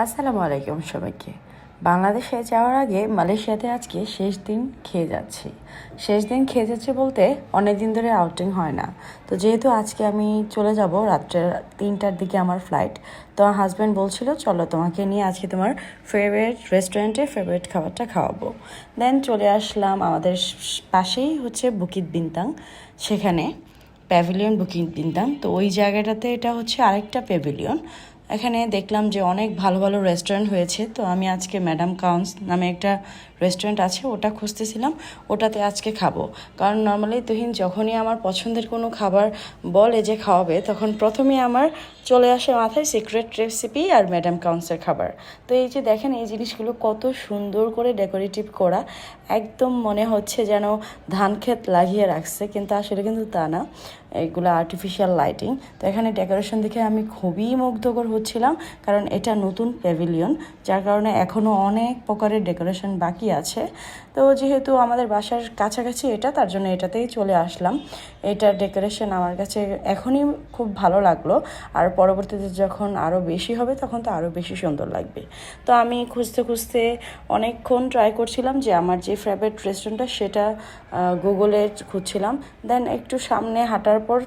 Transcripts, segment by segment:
আসসালামু আলাইকুম সবাইকে। বাংলাদেশে যাওয়ার আগে মালয়েশিয়াতে আজকে শেষ দিন খেয়ে যাচ্ছি। শেষ দিন খেয়ে যাচ্ছি বলতে অনেক দিন ধরে আউটিং হয় না। তো যেহেতু আজকে আমি চলে যাব রাত্রের তিনটার দিকে আমার ফ্লাইট তো আমার হাজব্যান্ড বলছিল, চলো তোমাকে নিয়ে আজকে তোমার ফেভারিট রেস্টুরেন্টে ফেভারিট খাবারটা খাওয়াবো। দেন চলে আসলাম আমাদের পাশেই হচ্ছে বুকিত বিনতাং সেখানে প্যাভিলিয়ন বুকিং কিনতাম তো ওই জায়গাটাতে এটা হচ্ছে আরেকটা প্যাভিলিয়ন এখানে দেখলাম যে অনেক ভালো ভালো রেস্টুরেন্ট হয়েছে। তো আমি আজকে ম্যাডাম কাউন্স নামে একটা রেস্টুরেন্ট আছে, ওটা খুঁজতেছিলাম। ওটাতে আজকে খাব। কারণ নর্মালি তুহিন যখনই আমার পছন্দের কোনো খাবার বলে যে খাওয়াবে, তখন প্রথমে আমার চলে আসে মাথায় সিক্রেট রেসিপি আর ম্যাডাম কাউন্সের খাবার। তো এই যে দেখেন, এই জিনিসগুলো কত সুন্দর করে ডেকোরেটিভ করা। একদম মনে হচ্ছে যেন ধান ক্ষেত লাগিয়ে রাখছে, কিন্তু আসলে কিন্তু তা না। এগুলো আর্টিফিশিয়াল লাইটিং তো এখানে ডেকোরেশন দেখে আমি খুবই মুগ্ধকর হচ্ছিলাম, কারণ এটা নতুন প্যাভিলিয়ন যার কারণে এখনও অনেক প্রকারের ডেকোরেশন বাকি আছে। তো যেহেতু আমাদের বাসার কাছাকাছি এটা, তার জন্য এটাতেই চলে আসলাম। এটার ডেকোরেশন আমার কাছে এখনই খুব ভালো লাগল। আর পরবর্তীতে যখন আরও বেশি হবে, তখন তো আরও বেশি সুন্দর লাগবে। তো আমি খুঁজতে খুঁজতে অনেকক্ষণ ট্রাই করছিলাম যে আমার যে ফেভারিট রেস্টুরেন্টটা সেটা গুগলে খুঁজছিলাম। দেন একটু সামনে হাঁটার পর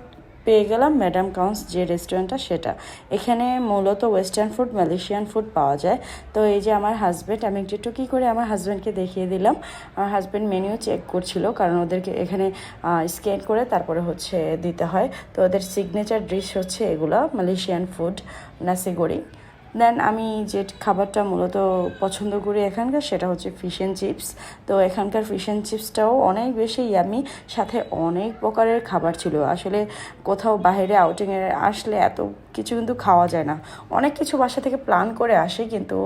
পেয়ে গেলাম ম্যাডাম কাউন্স যে রেস্টুরেন্টটা সেটা। এখানে মূলত ওয়েস্টার্ন ফুড, মালয়েশিয়ান ফুড পাওয়া যায়। তো এই যে আমার হাজব্যান্ড আমি একটু একটু কী করে আমার হাজব্যান্ডকে দেখিয়ে দিলাম। আমার হাজব্যান্ড মেনিউ চেক করছিল, কারণ ওদেরকে এখানে স্ক্যান করে তারপরে হচ্ছে দিতে হয়। তো ওদের সিগনেচার ডিশ হচ্ছে এগুলো, মালয়েশিয়ান ফুড, নাসিগড়ি। দেন আমি যে খাবারটা মূলত পছন্দ করি এখানকার সেটা হচ্ছে ফিশ অ্যান্ড চিপস তো এখানকার ফিশ অ্যান্ড চিপসটাও অনেক বেশি ইয়ামি সাথে অনেক প্রকারের খাবার ছিল। আসলে কোথাও বাইরে আউটিংয়ে আসলে এত কিছু কিন্তু খাওয়া যায় না। অনেক কিছু বাসা থেকে প্ল্যান করে আসে, কিন্তু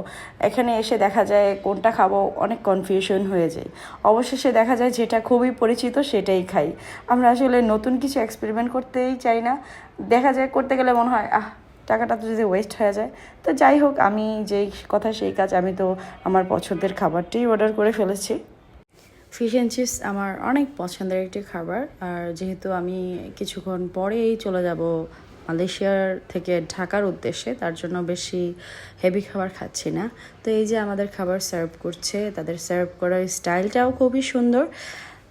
এখানে এসে দেখা যায় কোনটা খাব অনেক কনফিউশন হয়ে যায়। অবশেষে দেখা যায় যেটা খুবই পরিচিত সেটাই খাই। আমরা আসলে নতুন কিছু এক্সপেরিমেন্ট করতেই চাই না। দেখা যায় করতে গেলে মনে হয়, আহ টাকাটা তো যদি ওয়েস্ট হয়ে যায়। তো যাই হোক, আমি যেই কথা সেই কাজ আমি তো আমার পছন্দের খাবারটাই অর্ডার করে ফেলেছি। ফিশ অ্যান্ড চিপস আমার অনেক পছন্দের একটি খাবার। আর যেহেতু আমি কিছুক্ষণ পরেই চলে যাব মালয়েশিয়ার থেকে ঢাকার উদ্দেশ্যে, তার জন্য বেশি হেভি খাবার খাচ্ছি না। তো এই যে আমাদের খাবার সার্ভ করছে, তাদের সার্ভ করার স্টাইলটাও খুবই সুন্দর।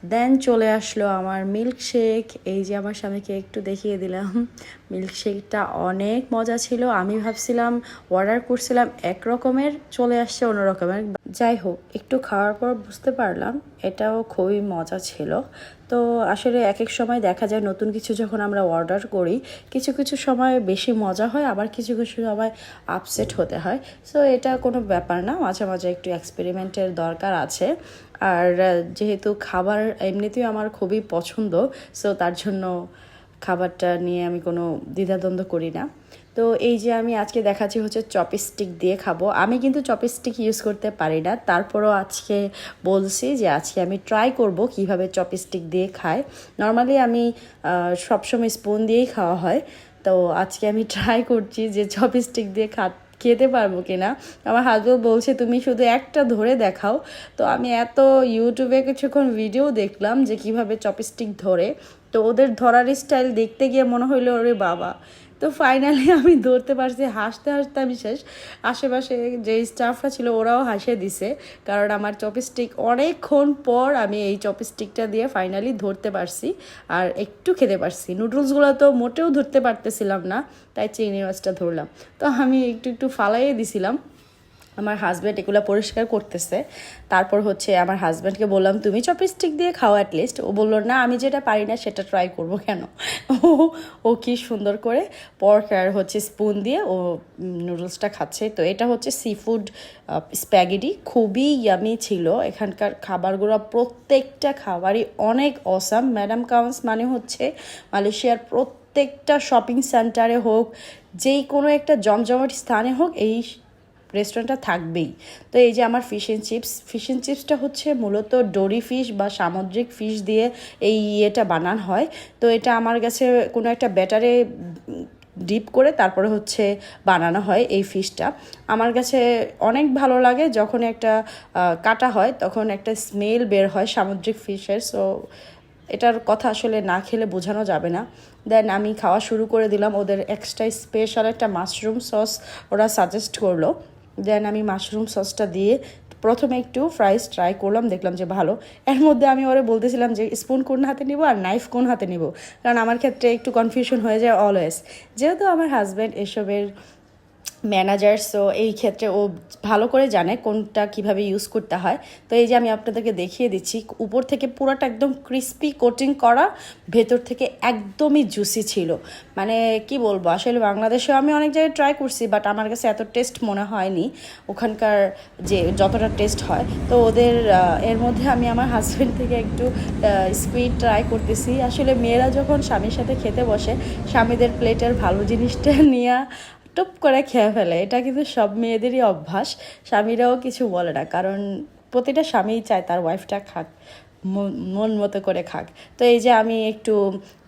দেন চলে আসলো আমার মিল্কশেক এই যে আমার স্বামীকে একটু দেখিয়ে দিলাম। মিল্কশেকটা অনেক মজা ছিল। আমি ভাবছিলাম অর্ডার করছিলাম, এক রকমের, চলে আসছে অন্য রকমের। যাই হোক একটু খাওয়ার পর বুঝতে পারলাম, এটাও খুবই মজা ছিল। তো আসলে এক এক সময় দেখা যায় নতুন কিছু যখন আমরা অর্ডার করি, কিছু কিছু সময় বেশি মজা হয়, আবার কিছু কিছু সময় আপসেট হতে হয়। সো এটা কোনো ব্যাপার না, মাঝে মাঝে একটু এক্সপেরিমেন্টের দরকার আছে। আর যেহেতু খাবার এমনিতেই আমার খুবই পছন্দ সো তার জন্য খাবারটা নিয়ে আমি কোনো দ্বিধাদ্বন্দ্ব করি না। তো এই যে আমি আজকে দেখাচ্ছি হচ্ছে চপস্টিক দিয়ে খাব। আমি কিন্তু চপস্টিক ইউজ করতে পারি না। তারপরও আজকে বলছি যে আজকে আমি ট্রাই করব কীভাবে চপস্টিক দিয়ে খায়। নর্মালি আমি সবসময় স্পুন দিয়েই খাওয়া হয়। তো আজকে আমি ট্রাই করছি যে চপস্টিক দিয়ে খা, খেতে পারব কিনা। আমার হাজব্যান্ড বলছে, তুমি শুধু একটা ধরে দেখাও। তো আমি এত ইউটিউবে কিছুক্ষণ ভিডিও দেখলাম যে কীভাবে চপস্টিক ধরে। তো ওদের ধরার স্টাইল দেখতে গিয়ে মনে হইল, ওরে বাবা। তো ফাইনালি আমি ধরতে পারছি, হাসতে হাসতে আমি শেষ। আশেপাশে যে স্টাফরা ছিল ওরাও হাসে দিছে, কারণ আমার চপস্টিক অনেকক্ষণ পর আমি এই চপস্টিকটা দিয়ে ফাইনালি ধরতে পারছি আর একটু খেতে পারছি। নুডলসগুলো তো মোটেও ধরতে পারতেছিলাম না, তাই চিংড়ি মাছটা ধরলাম। তো আমি একটু একটু ফালাইয়ে দিছিলাম। আমার হাজব্যান্ড এগুলো পরিষ্কার করতেছে। তারপর হচ্ছে আমার হাজব্যান্ডকে বললাম, তুমি চপস্টিক দিয়ে খাও অ্যাটলিস্ট ও বলল, না, আমি যেটা পারি না সেটা ট্রাই করব কেন? ও ও কি সুন্দর করে পর্ক আর হচ্ছে স্পুন দিয়ে ও নুডলসটা খাচ্ছে। তো এটা হচ্ছে সি ফুড স্প্যাগেটি খুবই ইয়ামি ছিল। এখানকার খাবারগুলো প্রত্যেকটা খাবারই অনেক অসাম ম্যাডাম কাউন্স মানে হচ্ছে মালয়েশিয়ার প্রত্যেকটা শপিং সেন্টারে হোক, যেই কোনো একটা জমজমাট স্থানে হোক, এই রেস্টুরেন্টটা থাকবেই। তো এই যে আমার fish and chips fish and চিপসটা হচ্ছে মূলত ডোরি ফিশ বা সামুদ্রিক ফিশ দিয়ে এই ইয়েটা বানান হয়। তো এটা আমার কাছে কোনো একটা ব্যাটারে ডিপ করে তারপরে হচ্ছে বানানো হয় এই ফিশটা আমার কাছে অনেক ভালো লাগে যখন একটা কাটা হয়, তখন একটা স্মেল বের হয় সামুদ্রিক ফিশের সো এটার কথা আসলে না খেলে বোঝানো যাবে না। দেন আমি খাওয়া শুরু করে দিলাম। ওদের এক্সট্রা স্পেশাল একটা মাশরুম সস ওরা সাজেস্ট করল। দেন আমি মাশরুম সসটা দিয়ে প্রথমে একটু ফ্রাইস ট্রাই করলাম, দেখলাম যে ভালো। এর মধ্যে আমি ওরে বলতেছিলাম যে স্পুন কোন হাতে নিব আর নাইফ কোন হাতে নিব? কারণ আমার ক্ষেত্রে একটু কনফিউশন হয়ে যায় অলওয়েজ যেহেতু আমার হাজব্যান্ড এসবের ম্যানেজার সো এই ক্ষেত্রে ও ভালো করে জানে কোনটা কীভাবে ইউজ করতে হয়। তো এই যে আমি আপনাদেরকে দেখিয়ে দিচ্ছি, উপর থেকে পুরোটা একদম ক্রিস্পি কোটিং করা, ভেতর থেকে একদমই জুসি ছিল। মানে কি বলব, আসলে বাংলাদেশেও আমি অনেক জায়গায় ট্রাই করছি বাট আমার কাছে এত টেস্ট মনে হয়নি, ওখানকার যে যতটা টেস্ট হয়। তো ওদের এর মধ্যে আমি আমার হাজব্যান্ড থেকে একটু স্পিড ট্রাই করতেছি। আসলে মেয়েরা যখন স্বামীর সাথে খেতে বসে, স্বামীদের প্লেটের ভালো জিনিসটা নিয়ে টুপ করে খেয়ে ফেলে। এটা কিন্তু সব মেয়েদেরই অভ্যাস, স্বামীরাও কিছু বলে না। কারণ প্রতিটা স্বামীই চায় তার ওয়াইফটা খাক, মন মতো করে খাক। তো এই যে আমি একটু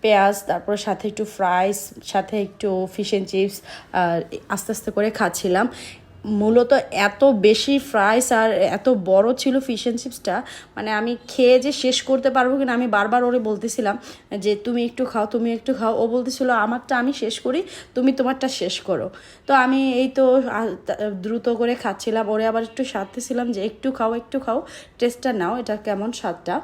পেঁয়াজ, তারপর সাথে একটু ফ্রাইস সাথে একটু ফিশ অ্যান্ড চিপস আস্তে আস্তে করে খাচ্ছিলাম। মূলত এত বেশি ফ্রাইস আর এত বড় ছিল ফিশ অ্যান্ড চিপসটা মানে আমি খেয়ে যে শেষ করতে পারব কিনা আমি বারবার ওরে বলতেছিলাম যে, তুমি একটু খাও, তুমি একটু খাও। ও বলতেছিল, আমারটা আমি শেষ করি, তুমি তোমারটা শেষ করো। তো আমি এই তো দ্রুত করে খাচ্ছিলাম। ওরে আবার একটু সাধতেছিলাম যে, একটু খাও একটু খাও টেস্টটা নাও, এটা কেমন স্বাদটা?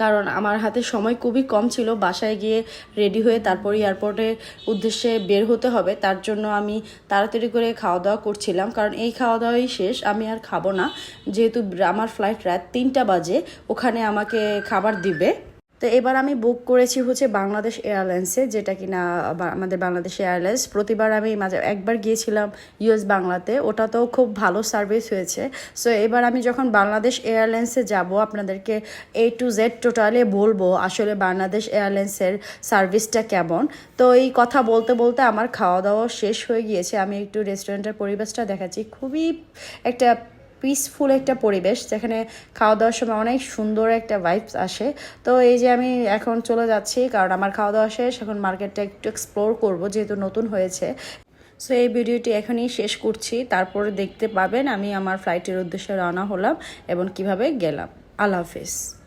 কারণ আমার হাতে সময় খুবই কম ছিল, বাসায় গিয়ে রেডি হয়ে তারপর এয়ারপোর্টের উদ্দেশ্যে বের হতে হবে। তার জন্য আমি তাড়াতাড়ি করে খাওয়া দাওয়া করছিলাম। কারণ এই খাওয়া দাওয়াই শেষ, আমি আর খাব না। যেহেতু আমার ফ্লাইট রাত তিনটা বাজে, ওখানে আমাকে খাবার দিবে। তো এবার আমি বুক করেছি হচ্ছে বাংলাদেশ এয়ারলাইন্সে যেটা কিনা আমাদের বাংলাদেশ এয়ারলাইন্স প্রতিবার আমি মাঝে, একবার গিয়েছিলাম ইউএস বাংলাতে ওটা তো খুব ভালো সার্ভিস হয়েছে। সো এবার আমি যখন বাংলাদেশ এয়ারলাইন্সে যাব, আপনাদেরকে এ টু জেড টোটালে বলব আসলে বাংলাদেশ এয়ারলাইন্সের সার্ভিসটা কেমন। তো এই কথা বলতে বলতে আমার খাওয়া দাওয়া শেষ হয়ে গিয়েছে। আমি একটু রেস্টুরেন্টের পরিবেশটা দেখাচ্ছি। খুবই একটা পিসফুল একটা পরিবেশ, যেখানে খাওয়া দাওয়ার সময় অনেক সুন্দর একটা ভাইবস আসে। তো এই যে আমি এখন চলে যাচ্ছি, কারণ আমার খাওয়া দাওয়া শেষ, এখন মার্কেটটা একটু এক্সপ্লোর করব, যেহেতু নতুন হয়েছে। সো এই ভিডিওটি এখনই শেষ করছি, তারপরে দেখতে পাবেন আমি আমার ফ্লাইটের উদ্দেশ্যে রওনা হলাম এবং কীভাবে গেলাম। আল্লাহ হাফিজ।